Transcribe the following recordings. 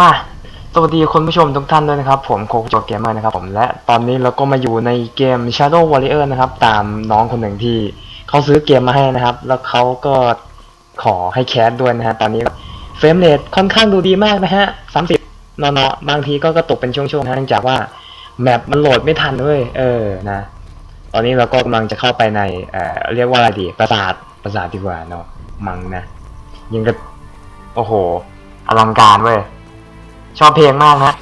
มาสวัสดีคุณผู้ชมทุกท่านด้วยนะครับ ผมโคกโจเกมเมอร์นะครับผมและตอนนี้เราก็มาอยู่ในเกม Shadow Warrior นะครับ ตามน้องคนหนึ่งที่เขาซื้อเกมมาให้นะครับ แล้วเขาก็ขอให้แคสด้วยนะฮะตอนนี้เฟรมเรทค่อนข้างดูดีมากนะฮะ30นอนๆบางทีก็กระตุกเป็นช่วงๆนะเนื่องจากว่าแมปมันโหลดไม่ทันเว้ยเออนะ ตอนนี้เราก็กำลังจะเข้าไปในเอ่อเรียกว่าอะไรดีปราสาทปราสาทดีกว่าเนาะมังนะยังกับโอ้โหอลังการเว้ย ชอบเพลงมากนะ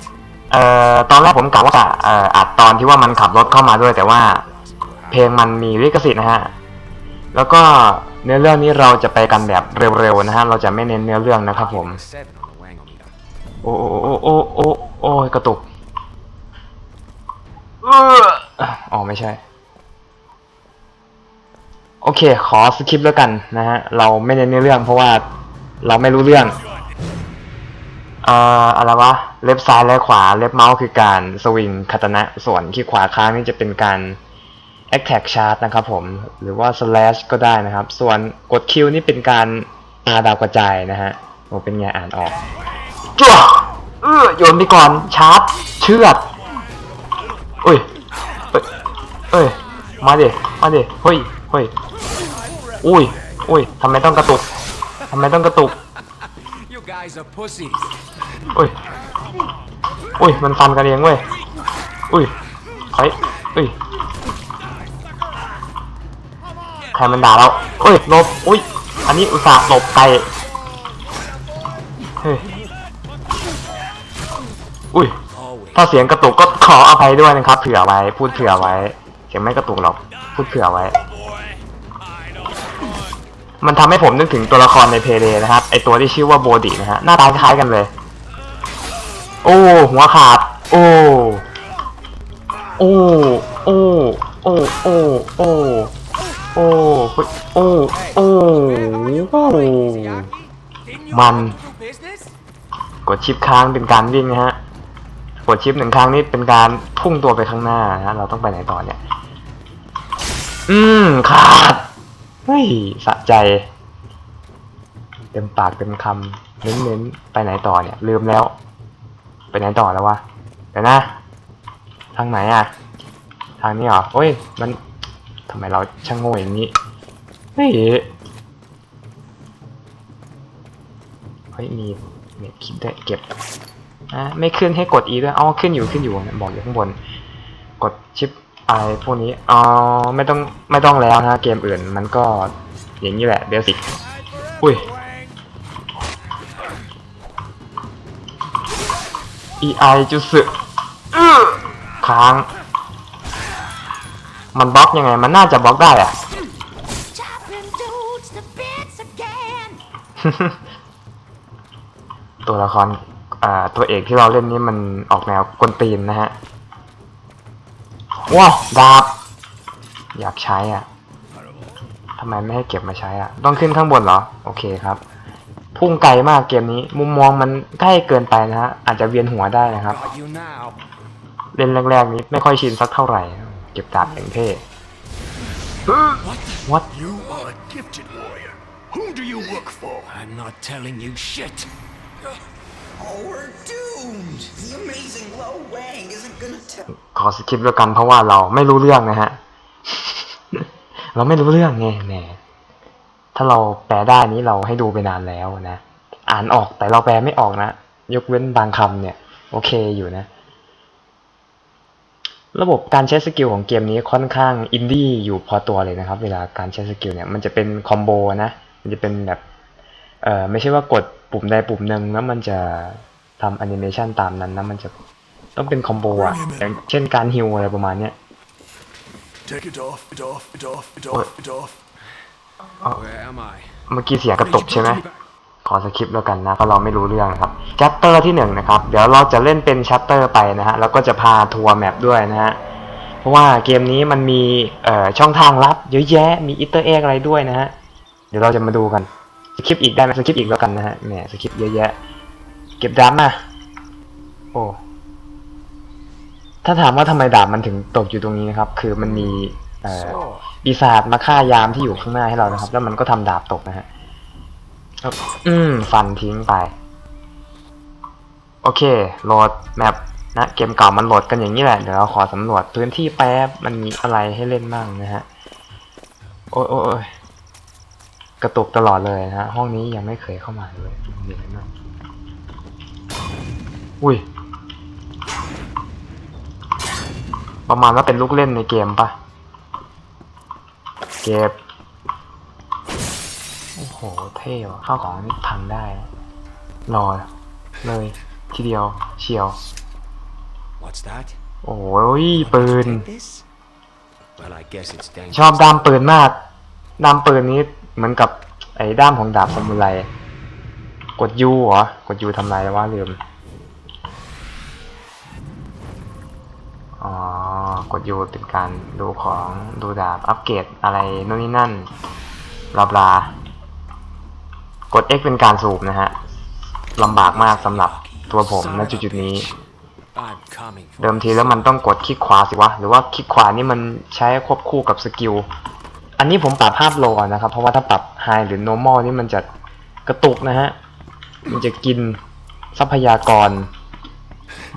เอ่อตอนแรกผมกะว่าจะเอ่ออัดตอนที่ว่ามันขับรถเข้ามาด้วย แต่ว่าเพลงมันมีลิขสิทธิ์นะฮะแล้วก็เนื้อเรื่องนี้เราจะไปกันแบบเร็วๆนะฮะเราจะไม่เน้นเนื้อเรื่องนะครับผม โอ้โอ้โอ้โอ้โอ้โอ้กระตุกเอออ๋อไม่ใช่ โอเค ขอสคริปต์แล้วกันนะฮะเราไม่เน้นเนื้อเรื่องเพราะว่าเราไม่รู้เรื่อง อ่ออะไรวะเล็บซ้ายและขวาเล็บเมาส์คือการสวิงคาตนะส่วนที่ขวาค้างนี่จะเป็นการ attack charge นะครับผมหรือว่า slash ก็ได้นะครับ ส่วนกดคิวนี่เป็นการปาดาวกระจายนะฮะโอ้เป็นไงอ่านออกจ้วเออโยนไปก่อนชาร์จเชือดอุ้ยเอ้ยเอ้ยมาดิมาดิเฮ้ยเฮ้ยอุ้ยอุ้ยทำไมต้องกระตุกทำไมต้องกระตุก อุ้ยอุ้ยมันฟันกันเองเว้ยอุ้ยเฮ้อุ้ยใครมันด่าเราอุ้ยลบอุ้ยอันนี้อุตส่าห์หลบไปเฮ้ยอุ้ยถ้าเสียงกระตุกก็ขออภัยด้วยนะครับ เผื่อไว้ พูดเผื่อไว้เสียงไม่กระตุกหรอกพูดเผื่อไว้ มันทำให้ผมนึกถึงตัวละครในเพเดนะครับ ไอตัวที่ชื่อว่าโบดินะฮะหน้าตาคล้ายกันเลย โอ้ หัวขาด โอ้ โอ้ โอ้ โอ้ โอ้ โอ้ โอ้ โอ้ โอ้โอ้ Didn't you Man. come to business? กดชิปค้างเป็นการวิ่งนะฮะ กดชิปหนึ่งครั้งนี่เป็นการพุ่งตัวไปข้างหน้านะฮะเราต้องไปไหนต่อเนี่ย อืมขาด เฮ้ย สะใจ เต็มปากเต็มคำเน้นๆ ไปไหนต่อเนี่ย ลืมแล้ว ไปไหนต่อแล้ววะเดี๋ยวนะ ทางไหนอะ ทางนี้เหรอโอ้ย มันทำไมเราช่างโง่อย่างนี้ เฮ้ย เฮ้ย มีเนี่ยคิดได้เก็บอะไม่ขึ้นให้กด E ด้วยอ๋อขึ้นอยู่ขึ้นอยู่ บอกอยู่ข้างบน กดชิปไรพวกนี้อ๋อไม่ต้องไม่ต้องแล้วนะเกมอื่นมันก็อย่างนี้แหละเบสิกอุ้ย EI จุสึอื้อค้าง มันบล็อกยังไง มันน่าจะบล็อกได้อะ chopping dudes to bits again. ตัวละครอ่าตัวเอกที่เราเล่นนี่มันออกแนวกวนตีนนะฮะ ว้าวดาบ อยากใช้อะทำไมไม่ให้เก็บมาใช้อะ ต้องขึ้นข้างบนเหรอ โอเคครับ พุ่งไกลมากเกมนี้ มุมมองมันใกล้เกินไปนะฮะอาจจะเวียนหัวได้นะครับ Got you now. เล่นแรกๆนี้ไม่ค่อยชินสักเท่าไหร่ เก็บดาบอย่างเท่ What You are a gifted warrior. Whom do you work for? I'm not telling you shit. Oh, we're doomed. The amazing Lo Wang isn't gonna tell. ขอสคริปต์แล้วกันเพราะว่าเราไม่รู้เรื่องนะฮะ เราไม่รู้เรื่องไงแหม ถ้าเราแปลได้นี้เราให้ดูไปนานแล้วนะ อ่านออกแต่เราแปลไม่ออกนะ ยกเว้นบางคำเนี่ย โอเคอยู่นะ ระบบการใช้สกิลของเกมนี้ค่อนข้างอินดี้อยู่พอตัวเลยนะครับ เวลาการใช้สกิลเนี่ยมันจะเป็นคอมโบนะ มันจะเป็นแบบเอ่อไม่ใช่ว่ากดปุ่มใดปุ่มหนึ่งแล้วมันจะทำแอนิเมชันตามนั้นนะมันจะต้องเป็นคอมโบอะอย่างเช่นการฮิวอะไรประมาณเนี้ย Take it off, it off, it off, it off, it off. Where am I? เมื่อกี้เสียงกระตุกใช่ไหมขอสคริปต์แล้วกันนะเพราะเราไม่รู้เรื่องนะครับชัตเตอร์ที่หนึ่งนะครับ เดี๋ยวเราจะเล่นเป็นชัตเตอร์ไปนะฮะ แล้วก็จะพาทัวร์แมปด้วยนะฮะ เพราะว่าเกมนี้มันมีเอ่อช่องทางลับเยอะแยะ มีอิตเตอร์เอ็กอะไรด้วยนะฮะ เดี๋ยวเราจะมาดูกัน สคริปต์อีกได้ไหมสคริปต์อีกแล้วกันนะฮะ แหมสคริปต์เยอะแยะ เก็บดาบมาโอ้ ถ้าถามว่าทำไมดาบมันถึงตกอยู่ตรงนี้นะครับ คือมันมี เอ่อ Sword. ปีศาจมาฆ่ายามที่อยู่ข้างหน้าให้เรานะครับ แล้วมันก็ทำดาบตกนะฮะอืมฟันทิ้งไป โอเคโหลดแมปนะเกมเก่ามันโหลดกันอย่างนี้แหละ เดี๋ยวเราขอสำรวจพื้นที่แป๊บมันมีอะไรให้เล่นบ้างนะฮะ โอ้ยโอ้ยโอ้ยกระตุกตลอดเลยนะฮะ ห้องนี้ยังไม่เคยเข้ามาเลยมีอะไรบ้างอุ้ย ประมาณว่าเป็นลูกเล่นในเกมปะ เก็บ โอ้โห เท่ว่ะข้าวของนี่พังได้รอเลยทีเดียวเชียว What's that? โอ้ยปืน Take this? Well, I guess it's dangerous. ชอบด้ามปืนมากด้ามปืนนี้เหมือนกับไอ้ด้ามของดาบซามูไร กดยูเหรอ กดยูทำไรวะลืม กดยูเป็นการดูของดูดาบอัปเกรดอะไรนู่นนี่นั่นบลาบลากด X เป็นการสูบนะฮะลำบากมากสำหรับตัวผมณจุดๆนี้ เดิมทีแล้วมันต้องกดคลิกขวาสิวะ หรือว่าคลิกขวานี่มันใช้ควบคู่กับสกิล อันนี้ผมปรับภาพโลนะครับ เพราะว่าถ้าปรับไฮหรือ normal นี่มันจะกระตุกนะฮะ มันจะกินทรัพยากร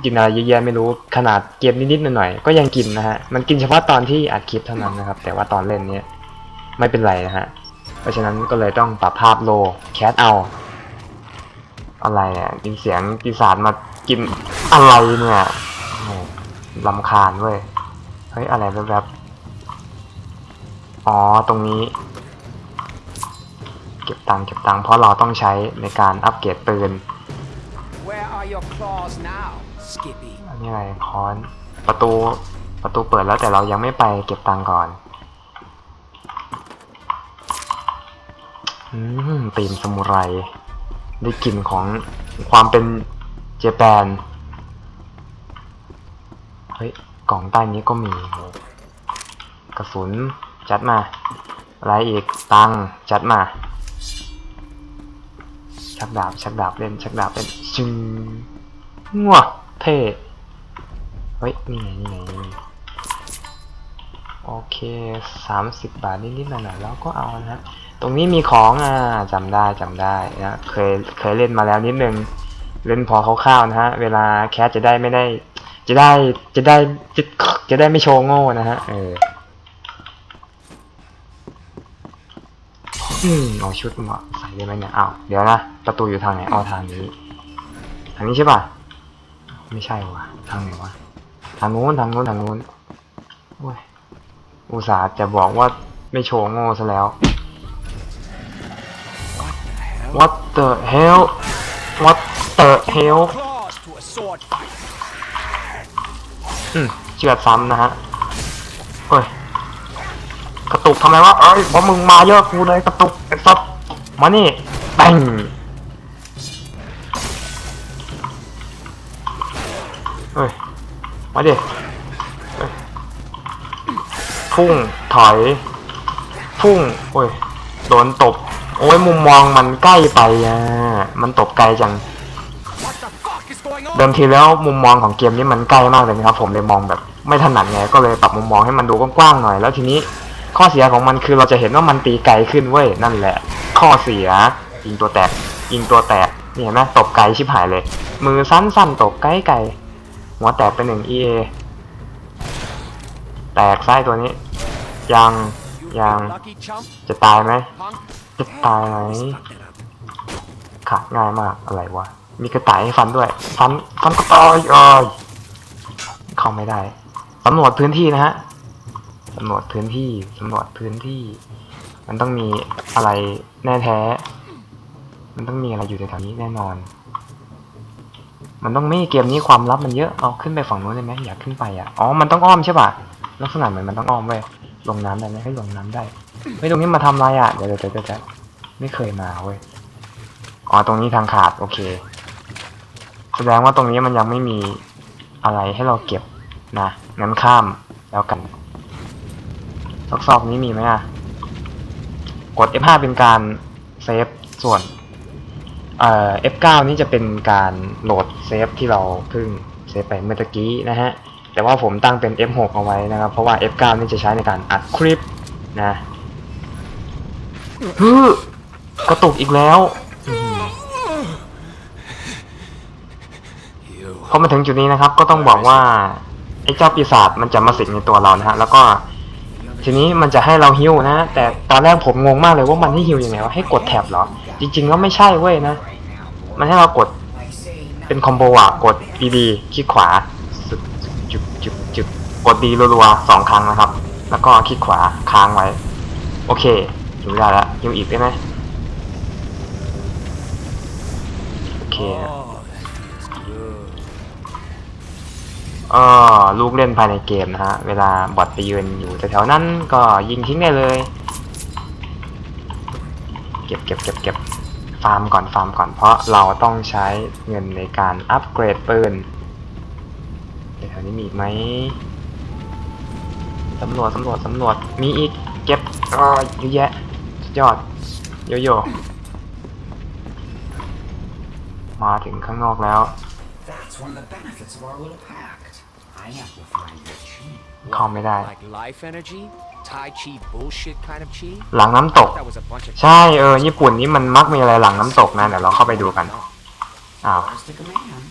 กินอะไรเยอะแยะไม่รู้ขนาดเกมนิดๆหน่อยๆก็ยังกินนะฮะมันกินเฉพาะตอนที่อัดคลิปเท่านั้นนะครับ แต่ว่าตอนเล่นเนี้ยไม่เป็นไรนะฮะเพราะฉะนั้นก็เลยต้องปรับภาพโลแคสเอาอะไรเนี่ยกินเสียงปีศาจมากินอะไรเนี่ยโอ้ลำคาญเว้ยเฮ้ยอะไรแวบอ๋อตรงนี้ เก็บตังค์เก็บตังค์เพราะเราต้องใช้ในการอัปเกรดปืน Where are your claws now, นนี้อะไรค้อนประตูประตูเปิดแล้วแต่เรายังไม่ไปเก็บตังก่อนอืมตีมสมุไรได้กลิ่นของความเป็นเจแปนเฮ้ยกล่องใต้นี้ก็มี กระสุนจัดมาอะไรอีกตังจัดมา ชักดาบชักดาบเล่นชักดาบเล่นชึงงัวเท่ เฮ้ยนี่ไงนี่ไงนี่ไงโอเคสามสิบบาทนิดๆหน่อยๆแล้วก็เอานะฮะตรงนี้มีของอ่าจำได้จำได้นะเคยเคยเล่นมาแล้วนิดนึงเล่นพอคร่าวๆนะฮะ เวลาแคสจะได้ไม่ได้ จะได้จะได้จะจะได้ไม่โชว์โง่นะฮะเออเอาชุดมาใส่ได้ไหมเนี่ยอ้าวเดี๋ยวนะประตูอยู่ทางไหนเอาทางนี้ทางนี้ใช่ป่ะ ไม่ใช่วะทางไหนวะ ทางนู้นทางนู้นทางนู้นโอ้ยอุตส่าห์จะบอกว่าไม่โชว์โง่ซะแล้ว What the hell What the hell อืมเชือดซ้ำนะฮะเฮ้ยกระตุกทำไมวะเอ้ยพราะมึงมาเยอะกูเลยกระตุกไอ้ซับมานี่แป้ง มาดิพุ่งถอย พุ่ง โอ้ย โดนตบ โอ้ย มุมมองมันใกล้ไปอะ มันตบไกลจัง เดิมทีแล้วมุมมองของเกมนี้มันใกล้มากเลยนะครับ ผมเลยมองแบบไม่ถนัดไง ก็เลยปรับมุมมองให้มันดูกว้างๆหน่อย แล้วทีนี้ข้อเสียของมันคือเราจะเห็นว่ามันตีไกลขึ้นเว้ย นั่นแหละ ข้อเสีย ยิงตัวแตก ยิงตัวแตกนี่เห็นไหมตบไกลชิบหายเลย มือสั้นๆตบไกลไกล หัวแตกไปหนึ่ง EA แตกไส้ตัวนี้ ยังยังจะตายไหมจะตายไหมขาดง่ายมากอะไรวะ มีกระต่ายให้ฟันด้วยฟันฟันกระต่ายเอ้ยเข้าไม่ได้สำรวจพื้นที่นะฮะสำรวจพื้นที่สำรวจพื้นที่ มันต้องมีอะไรแน่แท้ มันต้องมีอะไรอยู่ในแถวนี้แน่นอน มันต้องไม่เกมนี้ความลับมันเยอะ เอาขึ้นไปฝั่งนู้นได้ไหมอยากขึ้นไปอะ อ๋อ มันต้องอ้อมใช่ป่ะ ลักษณะเหมือนมันต้องอ้อมเว้ย ลงน้ำได้ไหมให้ลงน้ำได้เฮ้ยตรงนี้มาทำอะไรอะ เดี๋ยวเดี๋ยวเดี๋ยวไม่เคยมาเว้ย อ๋อ ตรงนี้ทางขาด โอเค แสดงว่าตรงนี้มันยังไม่มีอะไรให้เราเก็บนะ งั้นข้ามแล้วกันซอกซอกนี้มีไหมอะ กด F5 เป็นการเซฟส่วน เอ่อ F9 นี่จะเป็นการโหลดเซฟที่เราเพิ่งเซฟไปเมื่อกี้นะฮะ แต่ว่าผมตั้งเป็น F6 เอาไว้นะครับ เพราะว่า F9 นี่จะใช้ในการอัดคลิปนะฮึกระตุกอีกแล้ว You อมาถึงจุดนี้นะครับ ก็ต้องบอกว่าไอ้เจ้าปีศาจมันจะมาสิงในตัวเรานะฮะ แล้วก็ทีนี้มันจะให้เราฮิวนะ แต่ตอนแรกผมงงมากเลยว่ามันให้ฮิวยังไงวะให้กดแท็บเหรอ จริงๆแล้วไม่ใช่เว้ยนะ มันให้เรากดเป็นคอมโบอะกด B B คลิกขวาจุบจุบจุบจุบกดดีรัวๆสองครั้งนะครับ แล้วก็คลิกขวาค้างไว้ โอเคฮิวได้แล้วฮิวอีกได้ไหมโอเคเออลูกเล่นภายในเกมนะฮะ เวลาบอทไปยืนอยู่แถวๆนั้นก็ยิงทิ้งได้เลย เก็บเก็บเก็บเก็บฟาร์มก่อนฟาร์มก่อนเพราะเราต้องใช้เงินในการอัปเกรดปืนแถวนี้มีอีกไหมสำรวจสำรวจสำรวจมีอีกเก็บอ๋อเยอะแยะสุดยอดโยโย่มาถึงข้างนอกแล้ว That's one of the benefits of our little pact. I amplify your chi. เข้าไม่ได้ Like life energy? Tai Chi bullshit kind of chi? หลังน้ำตก That was a bunch of ใช่เออญี่ปุ่นนี่มันมักมีอะไรหลังน้ำตกนะเดี๋ยวเราเข้าไปดูกันอ้าว Where's the command?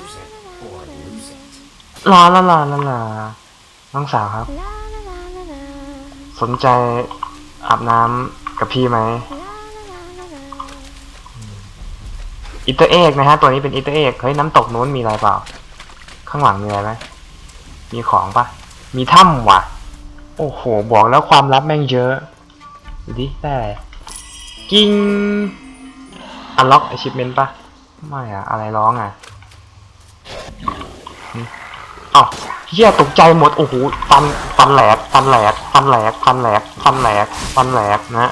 Use it or lose it. ลาลาลาลาลาน้องสาวครับ La la la la la. สนใจอาบน้ำกับพี่ไหม La la la la la. อิตเตอร์เอกนะฮะตัวนี้เป็นอิตเตอร์เอกเฮ้ยน้ำตกนู้นมีอะไรเปล่า ข้างหลังมีอะไรไหมมีของปะมีถ้ำว่ะ โอ้โห บอกแล้วความลับแม่งเยอะดูดิได้อะไรกิ้งอันล็อกอชิพเมนต์ปะไม่อะอะไรร้องอะอ้าวเฮียตกใจหมด โอ้โหฟันฟันแหลกฟันแหลกฟันแหลกฟันแหลกฟันแหลกฟันแหลกนะ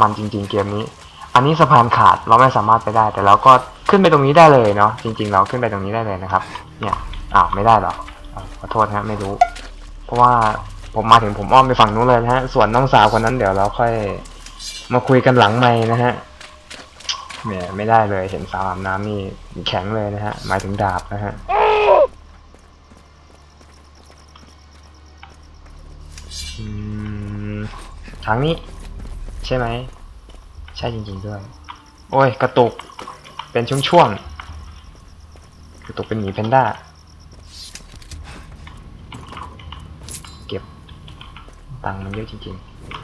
มันจริง ๆ เกมนี้ อันนี้สะพานขาดเราไม่สามารถไปได้ แต่เราก็ขึ้นไปตรงนี้ได้เลยเนาะจริง ๆ เราขึ้นไปตรงนี้ได้เลยนะครับ เนี่ยอ้าวไม่ได้หรอ ขอโทษฮะ ไม่รู้ เพราะว่าผมมาถึงผมอ้อมไปฝั่งนู้นเลยนะฮะ ส่วนน้องสาวคนนั้นเดี๋ยวเราค่อย มาคุยกันหลังไม้นะฮะแหมไม่ได้เลยเห็นสาวอาบน้ำนี่แข็งเลยนะฮะ หมายถึงดาบนะฮะทางนี้ ใช่ไหม ใช่จริงๆด้วย โอ้ย กระตุก เป็นช่วงๆกระตุกเป็นหมีแพนด้า เก็บ ตังค์มันเยอะจริง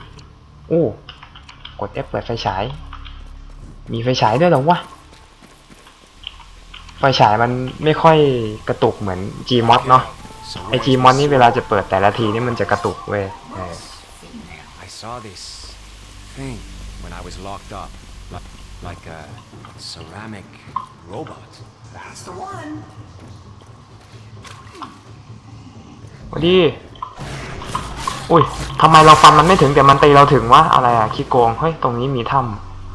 ๆ โอ้ กด F เปิดไฟฉาย มีไฟฉายด้วยเหรอวะ ไฟฉายมันไม่ค่อยกระตุกเหมือน Gmod เนาะ So ไอ where's Gmod this นี่เวลาจะเปิดแต่ละทีนี่มันจะกระตุกเว้ยเออ I saw this thing when I was locked up. Like, like a ceramic robot. That's the one. สวัสดี อุ้ยทำไมเราฟันมันไม่ถึงแต่มันตีเราถึงวะอะไรอะขี้โกงเฮ้ยตรงนี้มีถ้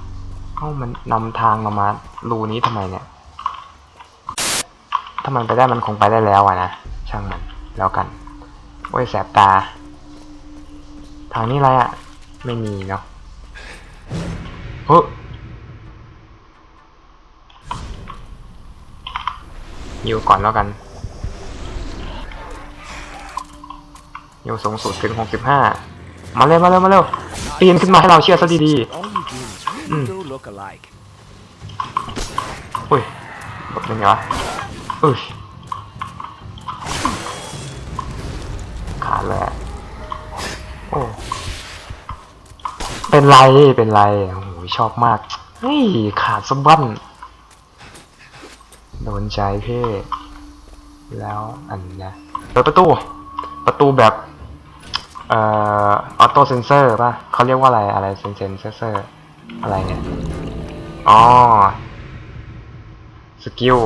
ำเอ้ามันนำทางเรามารูนี้ทำไมเนี่ย ถ้ามันไปได้มันคงไปได้แล้วอะนะช่างมันแล้วกันโอ้ยแสบตา ทางนี้อะไรอะไม่มีเนาะเฮ้ยอยู่ก่อนแล้วกัน อยู่สูงสุดถึงหกสิบห้ามาเร็วมาเร็วมาเร็วปีนขึ้นมาให้เราเชื่อซะดี All you games really do look alike. ๆอุ้ยกดยังไงวะอุ้ยขาดเลยอะโอ้เป็นไรเป็นไรโอ้โหชอบมากเฮ้ยขาดสะบั้นโดนใจเพ่แล้วอันนะเปิดประตู ประตูแบบ เอ่อออโต้เซนเซอร์ป่ะเขาเรียกว่าอะไรอะไรเซนเซนเซอร์อะไรเนี่ยอ๋อสกิล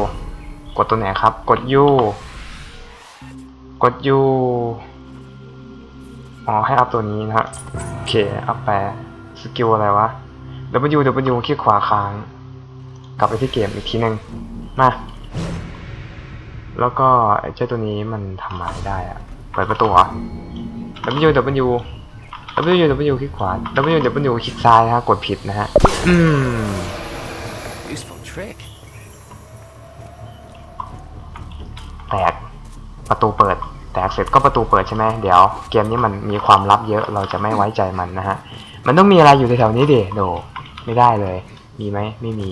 กดตัวไหนครับ กด U กด U อ๋อให้อัพตัวนี้นะฮะโอเคอัพไปสกิลอะไรวะ W W คลิกขวาค้าง กลับไปที่เกมอีกทีหนึ่งมา แล้วก็ไอ้เจ้าตัวนี้มันทำอะไรได้อะเปิดประตูเหรอ W W W W คลิกขวา W W คลิกซ้ายนะฮะกดผิดนะฮะอืม Useful trick. แตกประตูเปิด แตกเสร็จก็ประตูเปิดใช่ไหมเดี๋ยว เกมนี้มันมีความลับเยอะเราจะไม่ไว้ใจมันนะฮะ มันต้องมีอะไรอยู่แถวๆนี้ดิโดไม่ได้เลย มีไหมไม่มี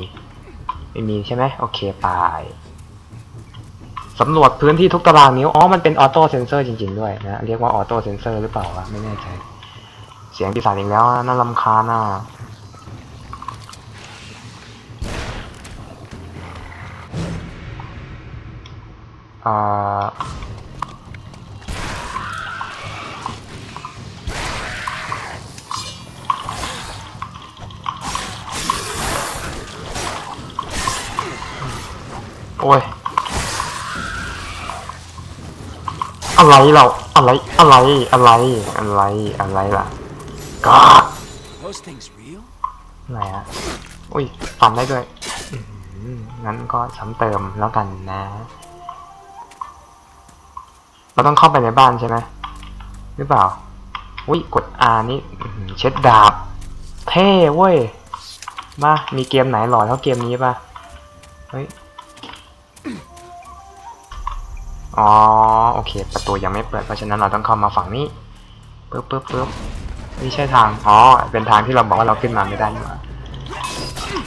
ไม่มีใช่ไหมโอเคไป สำรวจพื้นที่ทุกตารางนิ้ว อ๋อ มันเป็นออโต้เซนเซอร์จริง ๆ ด้วยนะ เรียกว่าออโต้เซนเซอร์หรือเปล่าวะ ไม่แน่ใจ เสียงปีศาจอีกแล้ว น่ารำคาญน่ะอ่าโอ้ย อะไรเราอะไรอะไรอะไรอะไรอะไรล่ะก็ไหนอะอุ้ยฟันได้ด้วยงั้นก็ซ้ำเติมแล้วกันนะ เราต้องเข้าไปในบ้านใช่ไหมหรือเปล่า อุ้ยกด R นี่เช็ดดาบ เท่เว้ย มา มีเกมไหนหล่อเท่าเกมนี้ปะเฮ้ย อ๋อโอเค ประตูยังไม่เปิดเพราะฉะนั้นเราต้องเข้ามาฝั่งนี้ปึ๊บปึ๊บปึ๊บนี่ใช่ทางอ๋อเป็นทางที่เราบอกว่าเราขึ้นมาไม่ได้นี่หว่า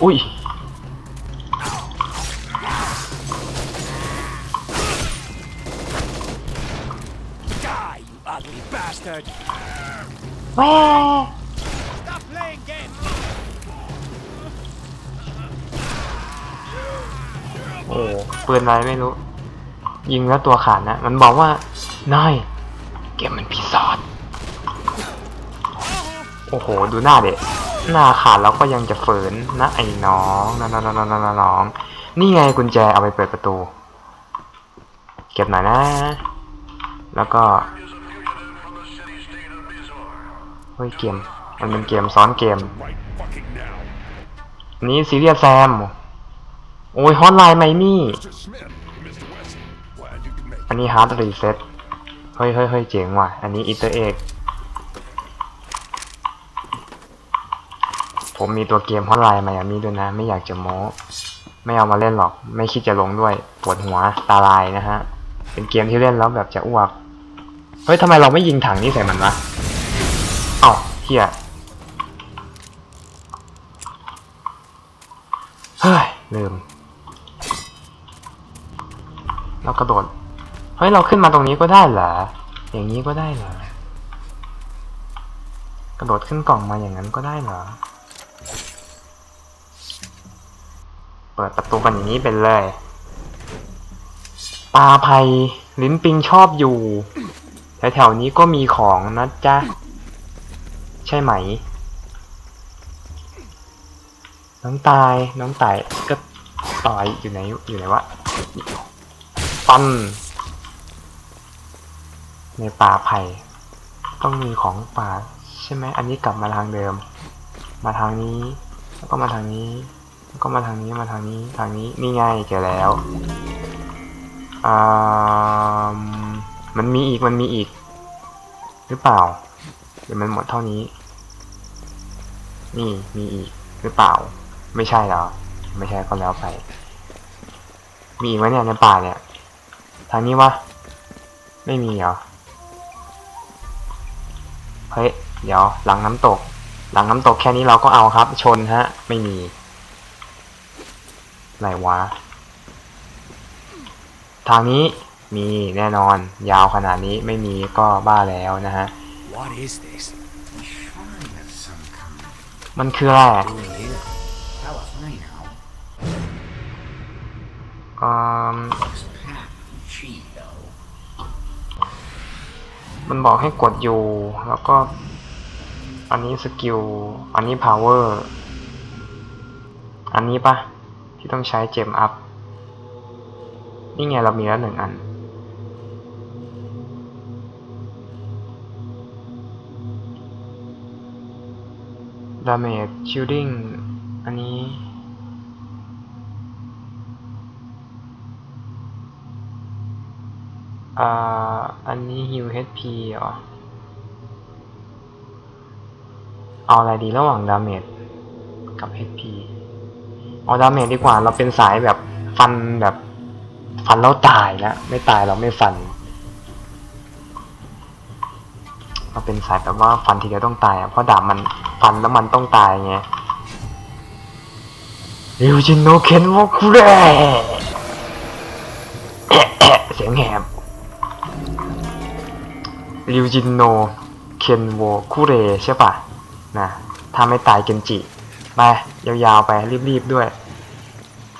อุ้ย Die, you ugly bastard! แว่ Stop playing games! โอ้ปืนอะไรไม่รู้ ยิงแล้วตัวขาดนะ มันบอกว่านายเกมมันพิศาจโอ้โห ดูหน้าเด็กหน้าขาดแล้วก็ยังจะฝืนนะไอ้น้องน้องน้องน้องน้องน้องนี่ไงกุญแจเอาไปเปิดประตู เก็บหน่อยนะ แล้วก็เฮ้ยเกม มันเป็นเกมซ้อนเกมนนี้ซีเรียสแซม โอ้ยฮอตไลน์ไมมี่ อันนี้ฮาร์ดรีเซ็ตเฮ้ยเฮ้ยเฮ้ยเจ๋งว่ะ อันนี้อินเตอร์เอกผมมีตัวเกมฮอตไลน์มาอย่างนี้ด้วยนะ ไม่อยากจะโม้ไม่เอามาเล่นหรอก ไม่คิดจะลงด้วยปวดหัวตาลายนะฮะ เป็นเกมที่เล่นแล้วแบบจะอ้วก เฮ้ยทำไมเราไม่ยิงถังนี้ใส่มันวะเอ้าเฮียเฮ้ยลืม เรากระโดด เฮ้ยเราขึ้นมาตรงนี้ก็ได้เหรอ อย่างนี้ก็ได้เหรอ กระโดดขึ้นกล่องมาอย่างนั้นก็ได้เหรอ เปิดประตูกันอย่างนี้เป็นเลย ปลาภัยลิ้นปิงชอบอยู่ แถวๆนี้ก็มีของนะจ๊ะ ใช่ไหม น้องตาย น้องตายก็ตายอยู่ไหนอยู่ไหนวะ ปัน ในป่าไผ่ต้องมีของป่าใช่ไหมอันนี้กลับมาทางเดิม มาทางนี้ แล้วก็มาทางนี้แล้วก็มาทางนี้มาทางนี้ทางนี้นี่ไงเจอแล้วอ่ามันมีอีกมันมีอีก หรือเปล่าหรือมันหมดเท่านี้ นี่มีอีกหรือเปล่า ไม่ใช่หรอไม่ใช่ก็แล้วไป มีอีกไหมเนี่ยในป่าเนี่ย ทางนี้วะ ไม่มีเหรอ เฮ้ย เดี๋ยว หลังน้ำตก หลังน้ำตกแค่นี้เราก็เอาครับ ชนฮะ ไม่มี ไหนวะ ทางนี้มีแน่นอน ยาวขนาดนี้ไม่มีก็บ้าแล้วนะฮะ What is this? Shrine of some kind. มันคืออะไร Really is. Tell us right now. อืม มันบอกให้กดอยู่แล้วก็ อันนี้สกิล อันนี้ power อันนี้ปะที่ต้องใช้เจมอัพ นี่ไงเรามีแล้วหนึ่งอัน damage shielding อันนี้ อ่า อันนี้ heal HP เหรอ เอาอะไรดีระหว่าง damage กับ HP เอา damage ดีกว่า เราเป็นสายแบบฟันแบบ ฟันแล้วตายแล้ว ไม่ตายเราไม่ฟัน เราเป็นสายแบบว่าฟันทีเดียวต้องตายอะเพราะดาบมันฟันแล้วมันต้องตายไงเริวจินโนเคนโมคุเรเสียงแห ริวจินโน เคนโวคุเรใช่ปะนะถ้าไม่ตายเกนจิ ไป ยาวๆไป รีบๆด้วย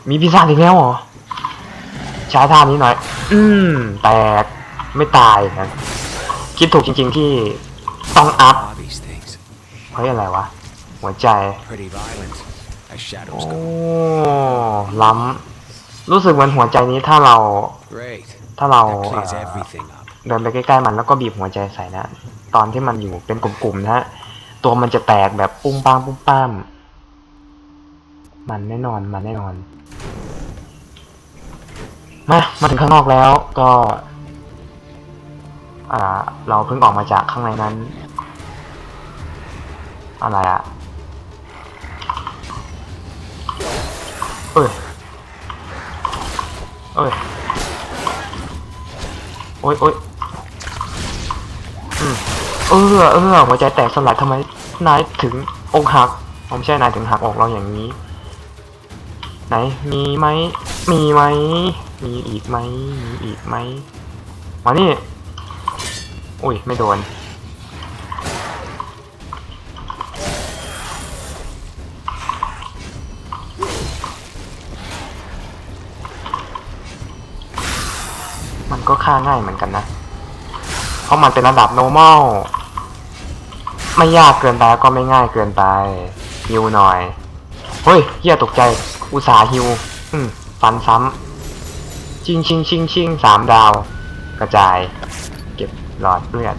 มีพิซซ่าอีกแล้วเหรอ ใช้ท่านี้หน่อย อืม แตก ไม่ตายนะ คิดถูกจริงๆที่ต้องอัพ Are these things? เฮ้ยอะไรวะ หัวใจ Pretty violent, as โอ้ shadows go. ล้ำรู้สึกเหมือนหัวใจนี้ถ้าเรา Great. ถ้าเรา That เดินไปใกล้ๆมันแล้วก็บีบหัวใจใส่นะ ตอนที่มันอยู่เป็นกลุ่มๆนะฮะ ตัวมันจะแตกแบบปุ้งปังปุ้งป้ามมันแน่นอน มันแน่นอน มา มาถึงข้างนอกแล้วก็ อ่า เราเพิ่งออกมาจากข้างในนั้น อะไรอะเอ้ยเอ้ยโอ้ยโอ้ย เออเออหัวใจแตกสลายทำไมนายถึงอกหักผมไม่ใช่นายถึงหักอกเราอย่างนี้ ไหนมีไหมมีไหมมีอีกไหมมีอีกไหมมานี่อุ้ยไม่โดนมันก็ฆ่าง่ายเหมือนกันนะ ราะมันเป็นระดับ normal ไม่ยากเกินไปก็ไม่ง่ายเกินไปฮิวหน่อย เฮ้ยเฮียตกใจ อุตส่าห์ฮิว อืมฟันซ้ำ ชิงชิงชิงชิงสามดาว กระจาย เก็บหลอดเลือด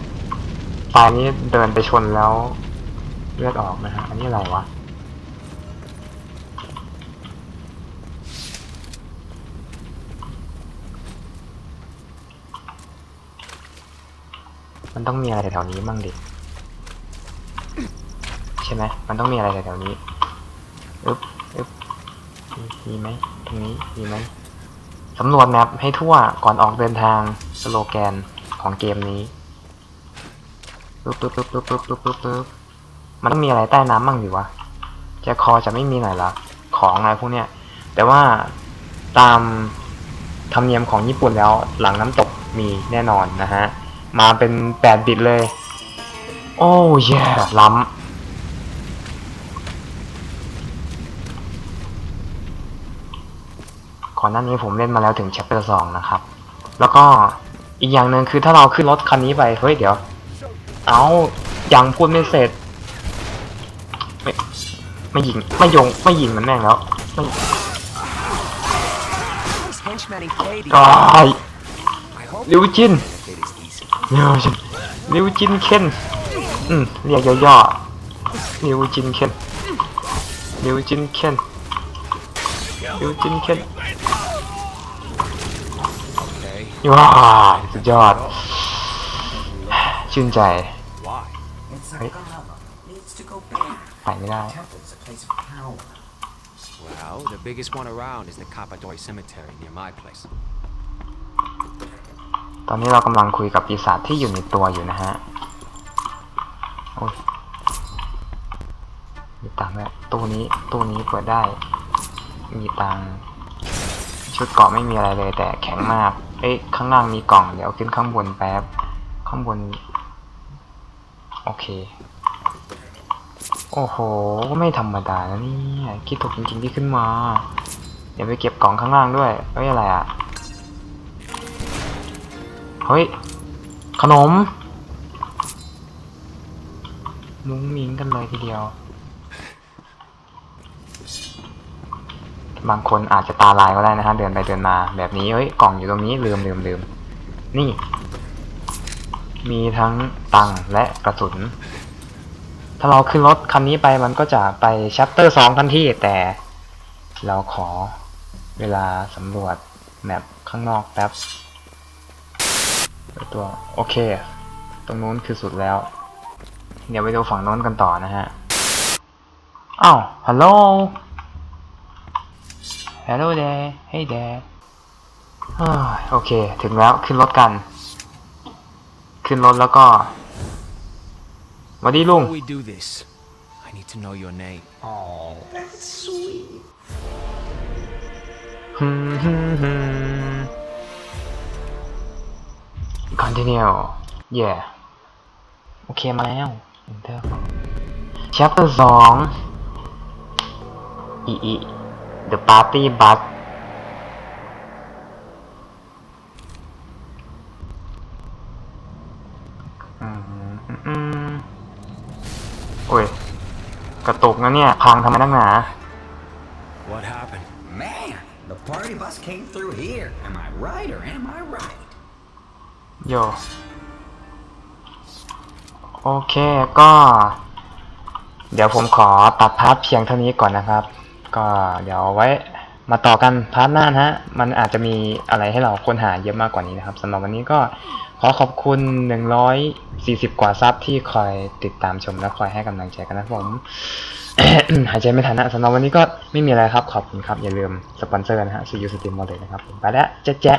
ไฟนี้เดินไปชนแล้ว เลือดออกนะฮะ อันนี้อะไรวะ มันต้องมีอะไรแถวๆนี้มั่งดิ ใช่ไหม มันต้องมีอะไรแถวๆนี้อึ๊บอึ๊บมีไหมตรงนี้มีไหมสำรวจแมปให้ทั่วก่อนออกเดินทางสโลแกนของเกมนี้ปึ๊บปึ๊บปึ๊บปึ๊บปึ๊บปึ๊บปึ๊บปึ๊บมันต้องมีอะไรใต้น้ำมั่งดิวะแจ็คคอจะไม่มีหน่อยละของอะไรพวกเนี้ย แต่ว่าตามธรรมเนียมของญี่ปุ่นแล้วหลังน้ำตกมีแน่นอนนะฮะ มาเป็นแปดบิตเลย โอ้เย่ล้ำก่อนหน้านี้ผมเล่นมาแล้วถึง chapter สองนะครับ แล้วก็อีกอย่างหนึ่งคือถ้าเราขึ้นรถคันนี้ไป เฮ้ยเดี๋ยว เอายังพูดไม่เสร็จ ไม่ไม่ยิงไม่ยงไม่ยิงมันแม่งแล้วไม่ This henchman invaded. กาย I hope ลิวจิน the benefit is easy. ลิวจินลิวจินเคนอืมเรียกย่อๆลิวจินเคนลิวจินเคนลิวจินเคน Okay. ว้าสุดยอด ชื่นใจ Why? It's a Right. god. Needs to go back. ไปไม่ได้ Temple's a place of power. Well, the biggest one around is the Kapadoi Cemetery near my place. ตอนนี้เรากำลังคุยกับปีศาจที่อยู่ในตัวอยู่นะฮะ โอ้ยมีตังค์แล้วตู้นี้ตู้นี้เปิดได้ มีตังค์ชุดเกราะไม่มีอะไรเลย แต่แข็งมาก เอ้ยข้างล่างมีกล่อง เดี๋ยวขึ้นข้างบนแป๊บ ข้างบน โอเค โอ้โห ไม่ธรรมดานะนี่คิดถูกจริงๆที่ขึ้นมา เดี๋ยวไปเก็บกล่องข้างล่างด้วยเฮ้ยอะไรอะ เฮ้ย ขนม มุ้งมิ้งกันเลยทีเดียว บางคนอาจจะตาลายก็ได้นะฮะ เดินไปเดินมาแบบนี้ เฮ้ย กล่องอยู่ตรงนี้ลืมลืมลืม นี่ มีทั้งตังและกระสุน ถ้าเราขึ้นรถคันนี้ไปมันก็จะไปชัปเตอร์สองทันทีแต่เราขอเวลาสำรวจแมปข้างนอกแป๊บ ตัวโอเค ตรงนู้นคือสุดแล้ว เดี๋ยวไปดูฝั่งโน้นกันต่อนะฮะอ้าวฮัลโหลฮัลโหลเดย์เฮ้ยเดย์โอเค ถึงแล้วขึ้นรถกัน ขึ้นรถแล้วก็สวัสดีลุง Before we do this, I need to know your name. Oh, that's sweet. Continue yeah โอเคมาแล้ว enter chapter สองอีอี the party bus โอ้ย กระตุกนะเนี่ยพังทำไมนักหนา What happened? Man, the party bus came through here. Am I right or am I right? โยโอเคก็ เดี๋ยวผมขอตัดพาร์ทเพียงเท่านี้ก่อนนะครับ ก็เดี๋ยวไว้มาต่อกันพาร์ทหน้านะฮะ มันอาจจะมีอะไรให้เราค้นหาเยอะมากกว่านี้นะครับสำหรับวันนี้ก็ขอขอบคุณ 140 กว่าซับที่คอยติดตามชมและคอยให้กำลังใจกันนะผม หายใจไม่ทันนะสำหรับวันนี้ก็ไม่มีอะไรครับขอบคุณครับ อย่าลืมสปอนเซอร์นะฮะ See you Steam Wallet นะครับ ไปแล้วแจ๊ะ